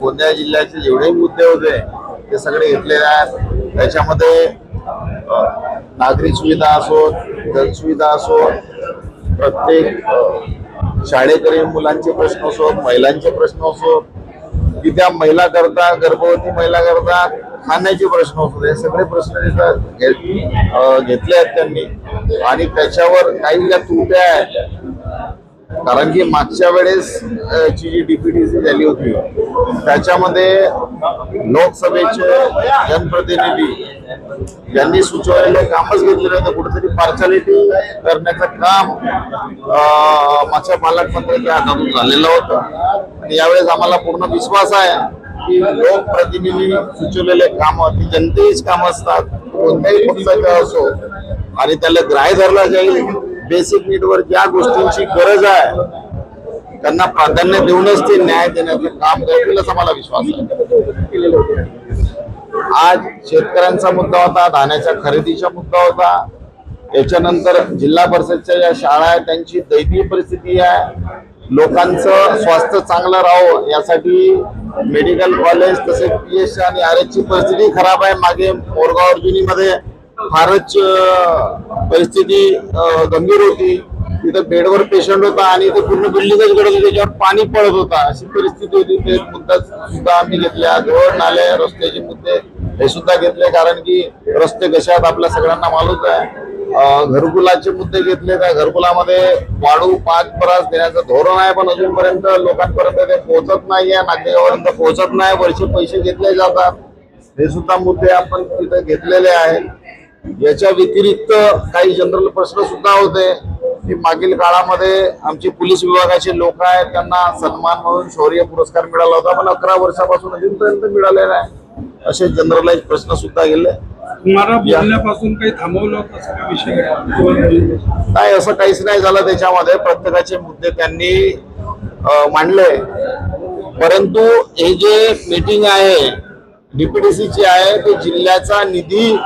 गोंदिया जिल्ह्याचे जेवढे मुद्दे होते ते सगळे घेतलेले आहेत. त्याच्यामध्ये नागरी सुविधा असो जनसुविधा असो प्रत्येक अ, शाळेकरी मुलांचे प्रश्न असो महिलांचे प्रश्न असो की त्या महिला करता गर्भवती महिला करता खाण्याचे प्रश्न असो हे सगळे प्रश्न घेतले आहेत त्यांनी. आणि त्याच्यावर काही ज्या तुट्या आहेत कारण की मागच्या वेळेस ची जी डीपीटीसी झाली होती त्याच्यामध्ये लोकसभेचे जनप्रतिनिधी यांनी सुचवलेले कामच घेतलेले होते. कुठेतरी पार्शालिटी करण्याचं काम मागच्या पालकमंत्र्यांच्या हातातून झालेलं होतं. आणि यावेळेस आम्हाला पूर्ण विश्वास आहे की लोकप्रतिनिधी सुचवलेले काम ती जनतेच काम असतात. कोणत्याही पक्षाचे असो आणि त्याला ग्राह्य धरला जाईल. बेसिक नीडवर ज्या गोष्टींची गरज आहे त्यांना प्राधान्य देऊनच ते न्याय देण्याचं काम करतील असा मला विश्वास आहे. आज शेतकऱ्यांचा मुद्दा होता धान्याच्या खरेदीचा मुद्दा होता. त्याच्यानंतर जिल्हा परिषदच्या ज्या शाळा आहेत त्यांची दैनीय परिस्थिती आहे. लोकांचं स्वास्थ्य चांगलं राहावं यासाठी मेडिकल कॉलेज तसेच पी एस आणि आर ची परिस्थिती खराब आहे. मागे मोरगाव अर्जुनीमध्ये फारच परिस्थिती गंभीर होती. तिथं बेडवर पेशंट होता आणि ते पूर्ण बिल्डिंगच गडत होती त्याच्यावर पाणी पडत होता. अशी परिस्थिती होती. ते मुद्दा सुद्धा आम्ही घेतल्या. रोड नाले रस्त्याचे मुद्दे हे सुद्धा घेतले. कारण की रस्ते कसे आहेत आपल्या सगळ्यांना मालूम आहे. घरकुलाचे मुद्दे घेतले त्या घरकुलामध्ये वाढू पाच परास देण्याचं धोरण आहे. पण अजूनपर्यंत लोकांपर्यंत ते पोहोचत नाहीये नागरिकांपर्यंत पोहोचत नाही. वरचे पैसे घेतले जातात. हे सुद्धा मुद्दे आपण तिथे घेतलेले आहेत. याच्या व्यतिरिक्त काही जनरल प्रश्न सुद्धा होते. की मागील काळामध्ये आमचे पोलीस विभागाचे लोक आहेत त्यांना सन्मान म्हणून शौर्य पुरस्कार मिळाला होता. पण अकरा वर्षापासून अजूनपर्यंत मिळालेला आहे. असे जनरलाइज प्रश्न सुद्धा गेले. बोलण्यापासून काही थांबवलं? नाही असं काहीच नाही झालं त्याच्यामध्ये. प्रत्येकाचे मुद्दे त्यांनी मांडले. परंतु हे जे मीटिंग आहे डीपीडीसीची आहे ते जिल्ह्याचा निधी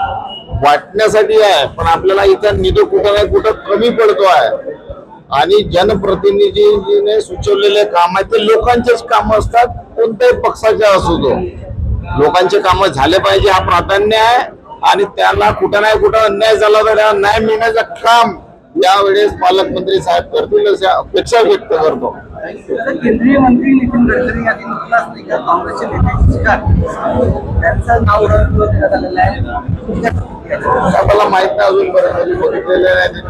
वाटण्यासाठी आहे पण आपल्याला इथं निधी कुठं नाही कुठं कमी पडतो आहे आणि जनप्रतिनिधीने सुचवलेले काम आहे ते लोकांचेच काम असतात कोणत्याही पक्षाचे असू तो लोकांचे काम झाले पाहिजे हा प्राधान्य आहे आणि त्याला कुठं नाही कुठं अन्याय झाला तर न्याय मिळण्याचं काम यावेळेस पालकमंत्री साहेब करतील अशी अपेक्षा व्यक्त करतो. केंद्रीय मंत्री नितीन गडकरी यांनी नुकताच एका काँग्रेसचे नेते शिकार त्यांचं नाव रद्द करण्यात आलेलं आहे. मला माहीत नाही अजून बघितलेलं नाही